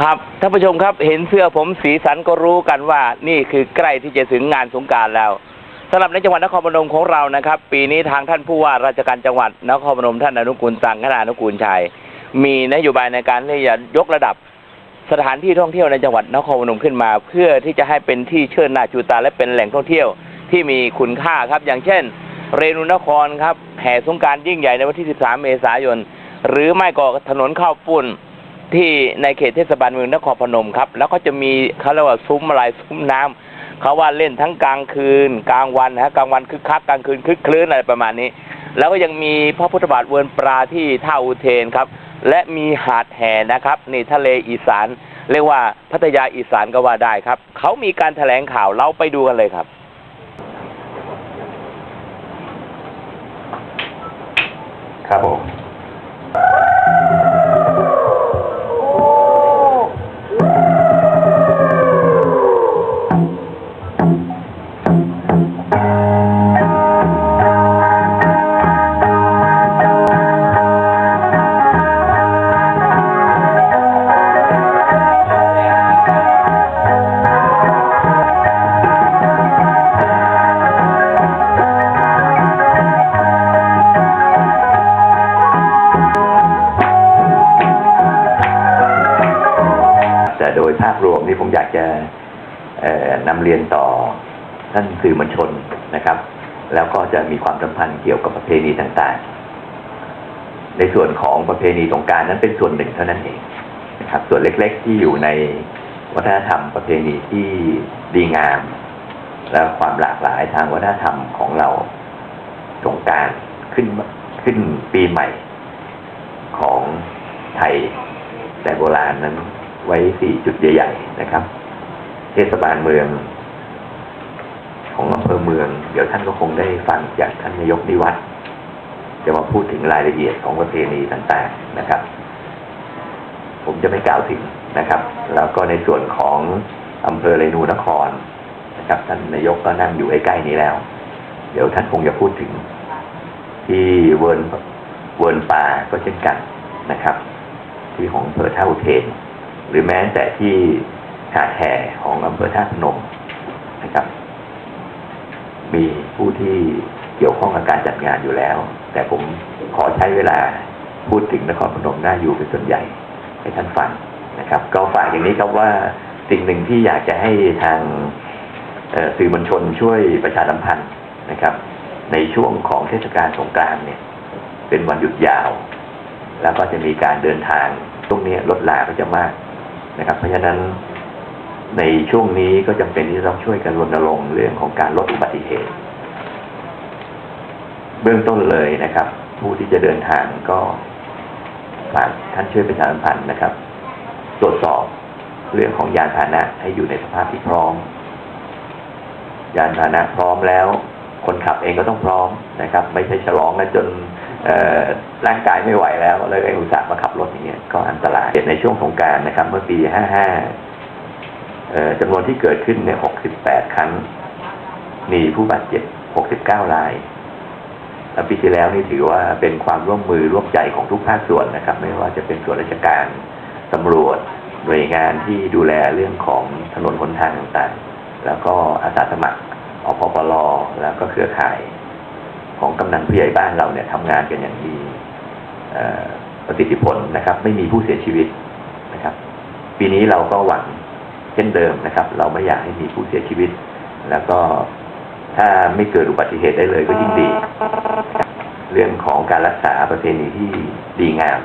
ครับท่านผู้ชมครับเห็นเสื้อผมสีสันก็รู้กันว่า นี่คือใกล้ที่จะถึงงานสงการแล้วสำหรับในจังหวัดนครพนมของเรานะครับ ปีนี้ทางท่านผู้ว่าราชการจังหวัดนครพนมท่านอนุกูลตังคณะอนุกูลชัยมีนโยบายในการที่จะยกระดับสถานที่ท่องเที่ยวในจังหวัดนครพนมขึ้นมา เพื่อที่จะให้เป็นที่เชิดหน้าชูตาและเป็นแหล่งท่องเที่ยวที่มีคุณค่าครับ อย่างเช่น เรนูนครครับแห่สงการยิ่งใหญ่ในวันที่ 13 เมษายน หรือไม่ก็ถนนข้าวปุ้น ที่ในเขตเทศบาลเมืองนครพนมครับ แล้วก็จะมีเขาเรียกว่าซุ้มอะไรซุ้มน้ำเขาว่าเล่นทั้งกลางคืน กลางวันนะฮะกลางวันคึกคักกลางคืนคึกคลื้นอะไรประมาณนี้ แล้วก็ยังมีพระพุทธบาทเวิร์นปลาที่ท่าอุเทนครับ และมีหาดแห่นะครับนี่ทะเลอีสานเรียกว่าพัทยาอีสานก็ว่าได้ครับเขามีการแถลงข่าวเราไปดูกันเลยครับครับผม นำเรียนต่อท่านสื่อมวลชนนะครับ แล้วก็จะมีความสัมพันธ์เกี่ยวกับประเพณีต่างๆ ในส่วนของประเพณีสงการนั้นเป็นส่วนหนึ่งเท่านั้นเองนะครับ ส่วนเล็กๆ ที่อยู่ในวัฒนธรรมประเพณีที่ดีงาม และความหลากหลายทางวัฒนธรรมของเราสงการขึ้นขึ้นปีใหม่ของไทยแต่โบราณนั้นไว้สี่จุดใหญ่ ๆ นะครับ เทศบาลเมือง ของอำเภอเมือง เดี๋ยวท่านก็คงได้ฟังจากท่านนายกนิวัฒน์จะมาพูดถึงรายละเอียดของประเพณีต่างๆนะครับ ผมจะไม่กล่าวถึงนะครับ แล้วก็ในส่วนของอำเภอเรนูนครนะครับ ท่านนายกก็นั่งอยู่ใกล้ๆนี้แล้ว เดี๋ยวท่านคงจะพูดถึง ที่เวิร์นเวิร์นป่าก็เช่นกันนะครับ ที่ของอำเภอท่าอุเทนหรือแม้แต่ที่ หาดแห่ของอำเภอท่าพนมนะครับ มีผู้ที่เกี่ยวข้องกับการจัดงานอยู่แล้ว แต่ผมขอใช้เวลาพูดถึงนครพนมน่าอยู่เป็นส่วนใหญ่ให้ท่านฟังนะครับ ก็ฝากอย่างนี้ครับว่าสิ่งหนึ่งที่อยากจะให้ทางสื่อมวลชนช่วยประชาสัมพันธ์นะครับ ในช่วงของเทศกาลสงกรานต์เนี่ย เป็นวันหยุดยาว แล้วก็จะมีการเดินทางช่วงนี้รถลาก็จะมากนะครับ เพราะฉะนั้น ในช่วงนี้ก็จำเป็นที่ต้องช่วยกันรณรงค์เรื่องของการลดอุบัติเหตุ เบื้องต้นเลยนะครับ ผู้ที่จะเดินทางก็ฝากท่านช่วยประชาสัมพันธ์นะครับ ตรวจสอบเรื่องของยานพาหนะให้อยู่ในสภาพที่พร้อม ยานพาหนะพร้อมแล้ว คนขับเองก็ต้องพร้อมนะครับ ไม่ใช่ฉลองกันจนร่างกายไม่ไหวแล้วเลยไอ้อุตส่าห์มาขับรถอย่างเงี้ยก็อันตรายในช่วงสงการนะครับ เมื่อปี 55 จำนวนที่เกิดขึ้นเนี่ย 68 ครั้ง มีผู้บาดเจ็บ 69 รายแล้วปีที่แล้วนี่ถือว่าเป็นความร่วมมือร่วมใจของทุกภาคส่วนนะครับ ไม่ว่าจะเป็นส่วนราชการตำรวจ หน่วยงานที่ดูแลเรื่องของถนนหนทางต่างๆ แล้วก็อาสาสมัครอพปลแล้วก็เครือข่าย ของกำนันผู้ใหญ่บ้านเราเนี่ยทำงานกันอย่างมีออประสิทธิผลนะครับ ไม่มีผู้เสียชีวิตนะครับ ปีนี้เราก็หวัง เช่นเดิมนะครับ เราไม่อยากให้มีผู้เสียชีวิต แล้วก็ถ้าไม่เกิดอุบัติเหตุได้เลยก็ยิ่งดีนะครับเรื่องของการรักษาประเพณีที่ดีงาม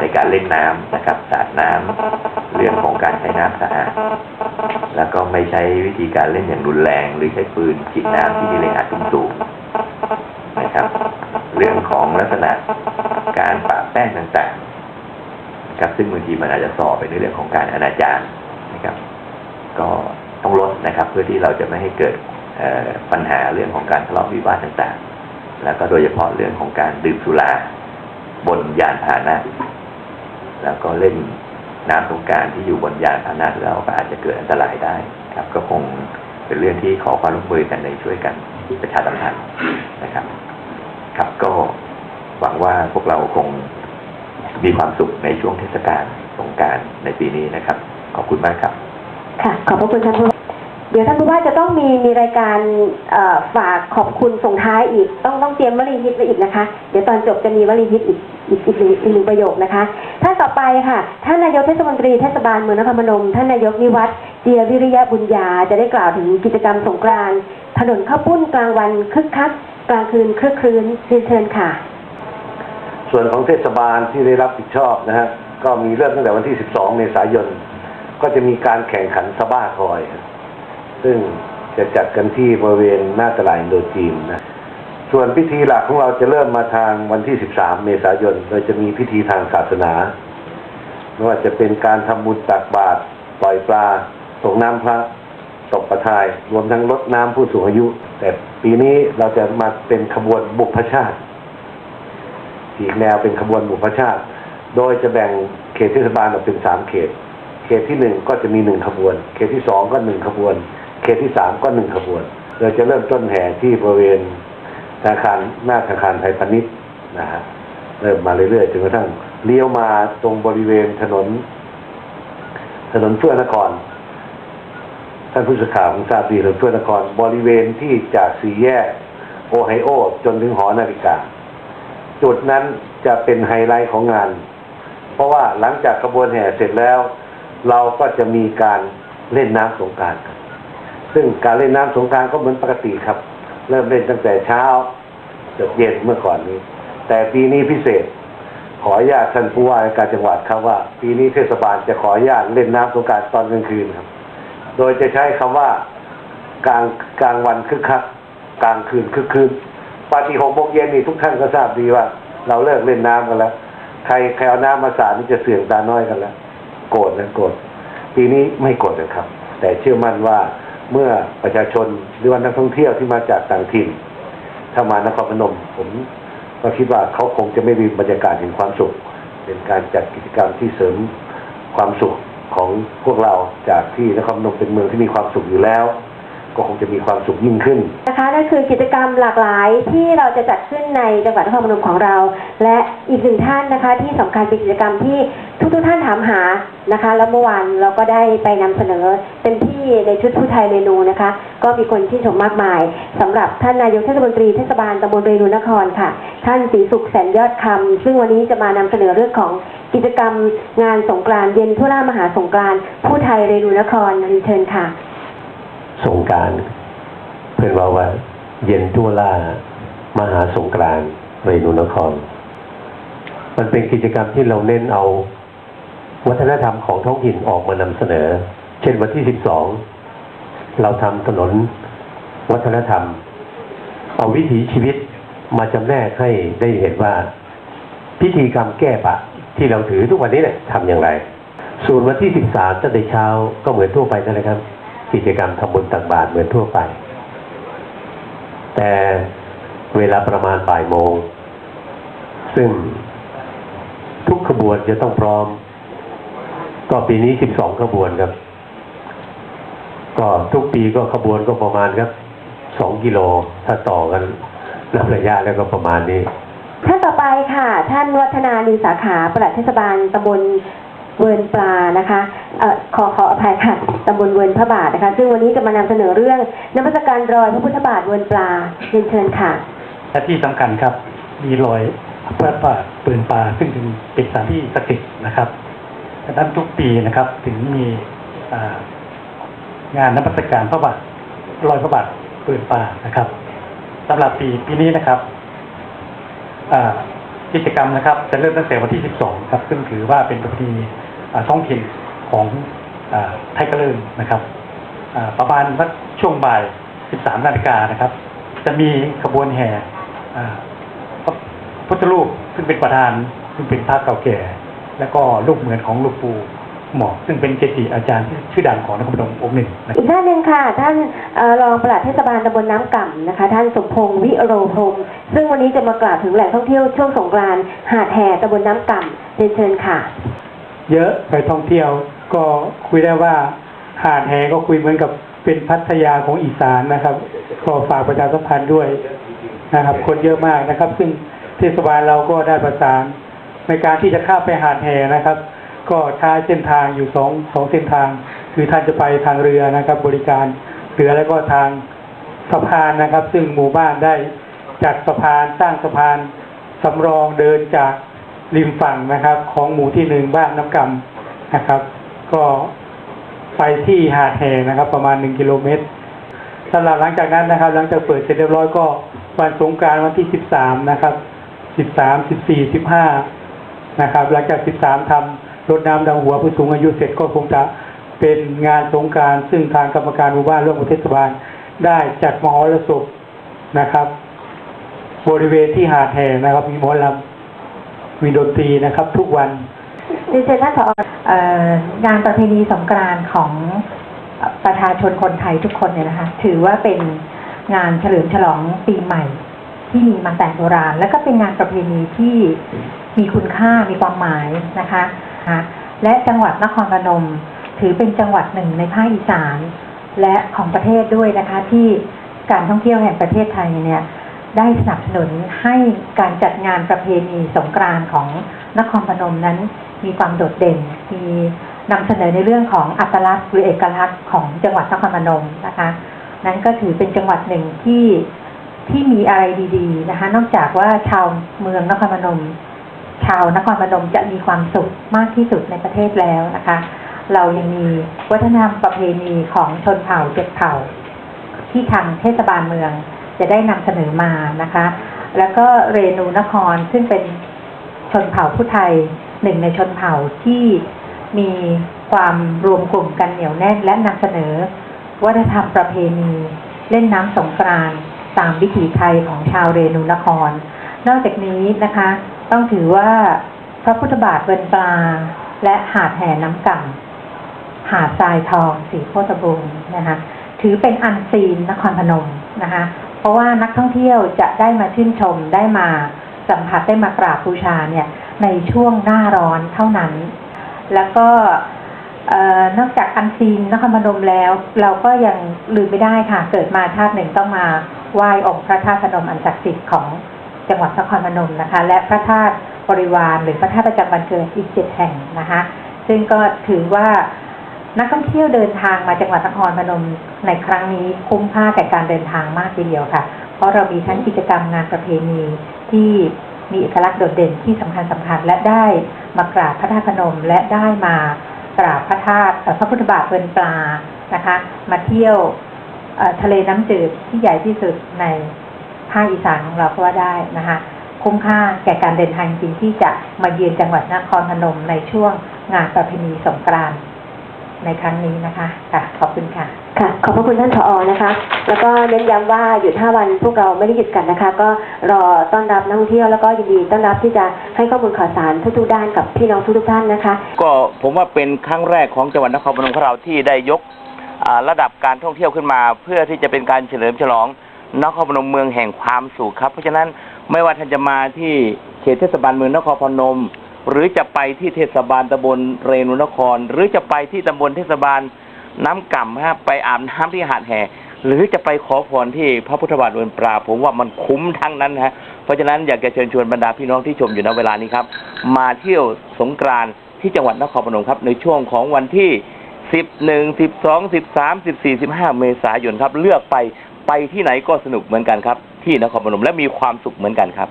ในการเล่นน้ำนะครับสาดน้ำเรื่องของการใช้น้ำสะอาดแล้วก็ไม่ใช้วิธีการเล่นอย่างรุนแรง หรือใช้ปืนฉีดน้ำที่มีแรงอัดสูงๆนะครับ เรื่องของลักษณะการปะแป้งต่างๆนะครับซึ่งบางทีมันอาจจะส่อไปในเรื่องของการอนาจารนะครับ ก็ต้องลดนะครับ เพื่อที่เราจะไม่ให้เกิดปัญหาเรื่องของการทะเลาะวิวาทต่างๆ แล้วก็โดยเฉพาะเรื่องของการดื่มสุรา บนยานพาหนะ แล้วก็เล่นน้ำสงการที่อยู่บนยานพาหนะแล้วก็อาจจะเกิดอันตรายได้ครับ ก็คงเป็นเรื่องที่ขอความร่วมมือกันในช่วยกันประชาสัมพันธ์นะครับ ครับก็หวังว่าพวกเราคงมีความสุขในช่วงเทศกาลสงการในปีนี้นะครับ ขอบคุณมากครับ ค่ะ ขอบพระคุณท่านผู้เดี๋ยวท่านผู้ว่าจะต้องมีมีรายการฝากขอบคุณส่งท้ายอีก ต้องต้องเตรียมวลีฮิตไว้อีกนะคะ เดี๋ยวตอนจบจะมีวลีฮิตอีกอีกอีกหนึ่งอีกหนึ่งประโยคนะคะท่านต่อไปค่ะ ท่านนายกเทศมนตรีเทศบาลเมืองนครพนม ท่านนายกนิวัฒน์เจียวิริยะบุญญาจะได้กล่าวถึงกิจกรรมสงกรานต์ถนนข้าวปุ้นกลางวันคึกคัก กลางคืนคลึกครื้นเรียนเชิญค่ะ ส่วนของเทศบาลที่ได้รับผิดชอบนะฮะก็มีเริ่มตั้งแต่วันที่ 12 เมษายน ก็จะมีการแข่งขันสบ้าทอย ซึ่งจะจัดกันที่บริเวณหน้าตลาดอินโดจีนนะส่วนพิธีหลักของเราจะเริ่มมาทางวันที่ 13 เมษายน โดยจะมีพิธีทางศาสนาไม่ว่าจะเป็นการทำบุญตักบาตรปล่อยปลาส่งน้ำพระตกประทาย รวมทั้งลดน้ำผู้สูงอายุ แต่ปีนี้เราจะมาเป็นขบวนบุพชาติ อีกแนวเป็นขบวนบุพชาติ โดยจะแบ่งเขตเทศบาลออกเป็นสามเขต เขตที่หนึ่งก็จะมีหนึ่งขบวน เขตที่สองก็หนึ่งขบวน เขตที่สามก็หนึ่งขบวนโดยจะเริ่มต้นแห่ที่บริเวณธนาคารหน้าธนาคารไทยพาณิชย์นะฮะเริ่มมาเรื่อยๆจนกระทั่งเลี้ยวมาตรงบริเวณถนน ถนนเฟื่องนคร ท่านผู้สื่อข่าวของทราบดีถนนเฟื่องนคร บริเวณที่จากสี่แยกโอไฮโอ จนถึงหอนาฬิกา จุดนั้นจะเป็นไฮไลท์ของงาน เพราะว่าหลังจากขบวนแห่เสร็จแล้ว เราก็จะมีการเล่นน้ำสงการครับ ซึ่งการเล่นน้ำสงการก็เหมือนปกติครับ เริ่มเล่นตั้งแต่เช้าจนเย็นเมื่อก่อนนี้ แต่ปีนี้พิเศษ ขออนุญาตท่านผู้ว่าการจังหวัดครับว่า ปีนี้เทศบาลจะขออนุญาตเล่นน้ำสงการตอนกลางคืนครับ โดยจะใช้คำว่ากลางกลางวันคึกคักกลางคืนคึกคืนปาฏิหกโมงเย็นนี่ทุกท่านก็ทราบดีว่า เราเลิกเล่นน้ำกันแล้ว ใครใครเอาน้ำมาสาดนี่จะเสื่องตาน้อยกันแล้ว โกรธนะโกรธปีนี้ไม่โกรธนะครับ แต่เชื่อมั่นว่าเมื่อประชาชนหรือว่านักท่องเที่ยวที่มาจากต่างถิ่นถ้ามานครพนม ผมก็คิดว่าเขาคงจะไม่มีบรรยากาศแห่งความสุข เป็นการจัดกิจกรรมที่เสริมความสุขของพวกเราจากที่นครพนมเป็นเมืองที่มีความสุขอยู่แล้ว ก็คงจะมีความสุขยิ่งขึ้น นะคะนั่นคือกิจกรรมหลากหลายที่เราจะจัดขึ้นในจังหวัดนครพนมของเรา และอีกหนึ่งท่านนะคะ ที่สำคัญเป็นกิจกรรมที่ทุกๆท่านถามหานะคะ แล้วเมื่อวานเราก็ได้ไปนำเสนอเต็มที่ในชุดผู้ไทยเรนูนะคะ ก็มีคนที่ชมมากมายสำหรับท่านนายกเทศมนตรีเทศบาลตำบลเรนูนครค่ะ ท่านศรีสุขแสนยอดคำซึ่งวันนี้จะมานำเสนอเรื่องของกิจกรรมงานสงกรานต์เย็นทั่วล่ามหาสงกรานต์ผู้ไทยเรนูนครเรียนเชิญค่ะ สงการ เพื่อนว่าว่า เย็นทั่วล่ามหาสงกรานต์เรนูนคร มันเป็นกิจกรรมที่เราเน้นเอา วัฒนธรรมของท้องถิ่นออกมานำเสนอ เช่นวันที่12เราทำถนนวัฒนธรรม เอาวิถีชีวิตมาจำแนกให้ได้เห็นว่า พิธีกรรมแก้ปะ ที่เราถือทุกวันนี้เนี่ยทำอย่างไร ส่วนวันที่13ตั้งแต่เช้าก็เหมือนทั่วไปนั่นแหละครับ กิจกรรมทำบุญตักบาตรเหมือนทั่วไป แต่เวลาประมาณบ่ายโมง ซึ่งทุกขบวนจะต้องพร้อม ก็ปีนี้12ขบวนครับ ก็ทุกปีก็ขบวนก็ประมาณครับ2กิโลถ้าต่อกันนับระยะแล้วก็ประมาณนี้ ท่านต่อไปค่ะ ท่านวัฒนานีสาขาปลัดเทศบาลตำบล เวิร์นปลานะคะเอ่อขอขออภัยค่ะตำบลเวิร์นพระบาทนะคะ ซึ่งวันนี้จะมานำเสนอเรื่องนมัสการรอยพระพุทธบาทเวิร์นปลาเรียนเชิญค่ะและที่สำคัญครับ มีรอยพระบาทปืนปลาซึ่งเป็นสถานที่ศักดิ์สิทธิ์นะครับดังนั้นทุกปีนะครับ ถึงมีงานนมัสการพระบาทรอยพระบาทปืนปลานะครับสำหรับปีปีนี้นะครับกิจกรรมนะครับ จะเริ่มตั้งแต่วันที่ 12 ครับ ซึ่งถือว่าเป็นประเพณีอ่ ท้องถิ่นของอไทยกระเลินนะครับประมาณสักช่วงบ่าย 13 นาฬิกานะครับ จะมีขบวนแห่พุทธรูปซึ่งเป็นประธานซึ่งเป็นพระเก่าแก่ แล้วก็รูปเหมือนของหลูกปู่หมอกซึ่งเป็นเกจิอาจารย์ที่ชื่อดังของนครพนมองค์หนึ่งอีกท่านหนึ่งค่ะ ท่านเอ่อรองปลัดเทศบาลตำบลน้ำก่ำนะคะ ท่านสมพงษ์วิโรพรหมซึ่งวันนี้จะมากล่าวถึงแหล่งท่องเที่ยวช่วงสงกรานต์หาดแห่ตำบลน้ำก่ำเรียนเชิญค่ะ เยอะไปท่องเที่ยว ก็คุยได้ว่าหาดแหก็คุยเหมือนกับเป็นพัทยาของอีสานนะครับก็ฝากประชาสัมพันธ์ด้วยนะครับ คนเยอะมากนะครับ ซึ่งเทศบาลเราก็ได้ประสานในการที่จะข้ามไปหาดแหนะครับ ก็ใช้เส้นทางอยู่สองสองเส้นทาง คือท่านจะไปทางเรือนะครับ บริการเรือแล้วก็ทางสะพานนะครับ ซึ่งหมู่บ้านได้จัดสะพานสร้างสะพานสำรองเดินจาก ริมฝั่งนะครับ ของหมู่ที่หนึ่งบ้านน้ำกำนะครับ ก็ไปที่หาดแหนะครับ ประมาณหนึ่งกิโลเมตรสำหรับหลังจากนั้นนะครับ หลังจากเปิดเสร็จเรียบร้อยก็วันสงการวันที่13นะครับ13 14 15นะครับ หลังจาก13ทำรดน้ำดำหัวผู้สูงอายุเสร็จก็คงจะเป็นงานสงการซึ่งทางกรรมการหมู่บ้านร่วมกับเทศบาลได้จัดมหรสพนะครับ บริเวณที่หาดแห่นะครับ มีหมอลำ มีดนตรีนะครับทุกวันดิฉันท่านผอเอ่องานประเพณีสงกรานต์ของประชาชนคนไทยทุกคนเนี่ยนะคะ ถือว่าเป็นงานเฉลิมฉลองปีใหม่ ที่มีมาแต่โบราณ แล้วก็เป็นงานประเพณีที่มีคุณค่ามีความหมายนะคะนะคะและจังหวัดนครพนม ถือเป็นจังหวัดหนึ่งในภาคอีสาน และของประเทศด้วยนะคะที่การท่องเที่ยวแห่งประเทศไทยเนี่ย ได้สนับสนุนให้การจัดงานประเพณีสงกรานต์ของนครพนมนั้น มีความโดดเด่น มีนำเสนอในเรื่องของอัตลักษณ์หรือเอกลักษณ์ของจังหวัดนครพนมนะคะ นั้นก็ถือเป็นจังหวัดหนึ่งที่ที่มีอะไรดีๆนะคะ นอกจากว่าชาวเมืองนครพนม ชาวนครพนมจะมีความสุขมากที่สุดในประเทศแล้วนะคะ เรายังมีวัฒนธรรมประเพณีของชนเผ่าเจ็ดเผ่า ที่ทางเทศบาลเมือง จะได้นำเสนอมานะคะ แล้วก็เรนูนครซึ่งเป็นชนเผ่าผู้ไทยหนึ่งในชนเผ่าที่มีความรวมกลุ่มกันเหนียวแน่นและนำเสนอ วัฒนธรรมประเพณี เล่นน้ำสงกรานต์ตามวิถีไทยของชาวเรนูนคร นอกจากนี้นะคะ ต้องถือว่าพระพุทธบาทเวนปลาและหาดแห่น้ำก่ำหาดทรายทองสีโพธิ์บุงนะคะถือเป็นอันซีนนครพนมนะคะ เพราะว่านักท่องเที่ยวจะได้มาชื่นชมได้มาสัมผัสได้มากราบบูชาเนี่ยในช่วงหน้าร้อนเท่านั้น แล้วก็นอกจากอันซีนนครพนมแล้ว เราก็ยังลืมไม่ได้ค่ะ เกิดมาชาติหนึ่งต้องมาไหว้องค์พระธาตุพนมอันศักดิ์สิทธิ์ของจังหวัดนครพนมนะคะ และพระธาตุบริวารหรือพระธาตุประจำวันเกิดอีกเจ็ดแห่งนะคะ ซึ่งก็ถือว่า นักท่องเที่ยวเดินทางมาจังหวัดนครพนมในครั้งนี้คุ้มค่าแก่การเดินทางมากทีเดียวค่ะ เพราะเรามีทั้งกิจกรรมงานประเพณีที่มีเอกลักษณ์โดดเด่นที่สำคัญสำคัญและได้มากราบพระธาตุพนมและได้มากราบพระธาตุพระพุทธบาทเวินปลานะคะ มาเที่ยวทะเลน้ำจืดที่ใหญ่ที่สุดในภาคอีสานของเราก็ว่าได้นะคะคุ้มค่าแก่การเดินทางจริงที่จะมาเยือนจังหวัดนครพนมในช่วงงานประเพณีสงกรานต์ ในครั้งนี้นะคะ ค่ะ ขอบคุณค่ะ ค่ะ ขอบพระคุณท่านผอนะคะ แล้วก็เน้นย้ำว่าหยุด 5 วันพวกเราไม่ได้หยุดกันนะคะ ก็รอต้อนรับนักท่องเที่ยวแล้วก็ยินดีต้อนรับที่จะให้ข้อมูลข่าวสารทุกๆด้านกับพี่น้องทุกๆท่านนะคะ ก็ผมว่าเป็นครั้งแรกของจังหวัดนครพนมของเราที่ได้ยกอ่าระดับการท่องเที่ยวขึ้นมา เพื่อที่จะเป็นการเฉลิมฉลองนครพนมเมืองแห่งความสุขครับ เพราะฉะนั้นไม่ว่าท่านจะมาที่เขตเทศบาลเมืองนครพนม หรือจะไปที่เทศบาลตำบลเรนูนคร หรือจะไปที่ตำบลเทศบาลน้ำก่ำฮะไปอาบน้ำที่หาดแห่ หรือจะไปขอพรที่พระพุทธบาทเวนปลาผมว่ามันคุ้มทั้งนั้นฮะเพราะฉะนั้นอยากจะเชิญชวนบรรดาพี่น้องที่ชมอยู่ในเวลานี้ครับ มาเที่ยวสงกรานต์ที่จังหวัดนครพนมครับ ในช่วงของวันที่ 11 12 13 14 15 เมษายนครับ เลือกไปไปที่ไหนก็สนุกเหมือนกันครับ ที่นครพนมและมีความสุขเหมือนกันครับ